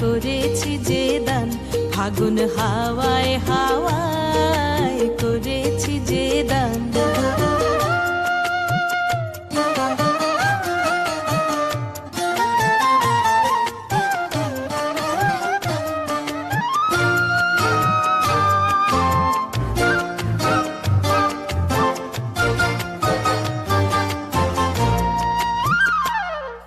করেছি যে দান ফাগুন হাওয়ায় হাওয়ায় করেছি যে দান।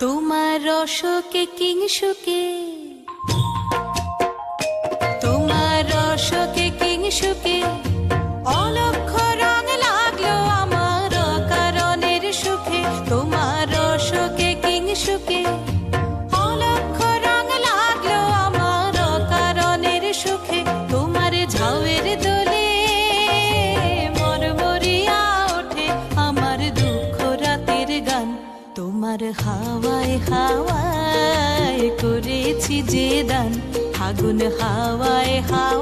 তোমার রসকে কিংসুকে রসকে অলক্ষ রং লাগল আমার কারণের সুখে। তোমার রসকে কিংসুকে অলক্ষ রং লাগল আমার কারণের সুখে। তোমার ঝাউয়ের দোলে মরমরিয়া ওঠে। আমার দুঃখ রাতের গান তোমার হাওয়ায় হাওয়ায় করেছি যে দান। ফাগুন হাওয়ায় হাওয়ায়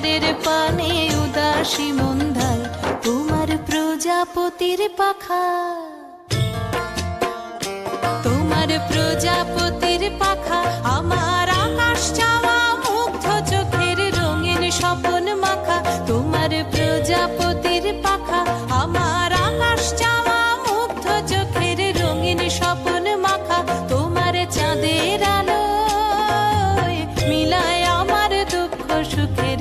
পারের পানে উদাসী মন্দার তোমার প্রজাপতির পাখা। তোমার প্রজাপতির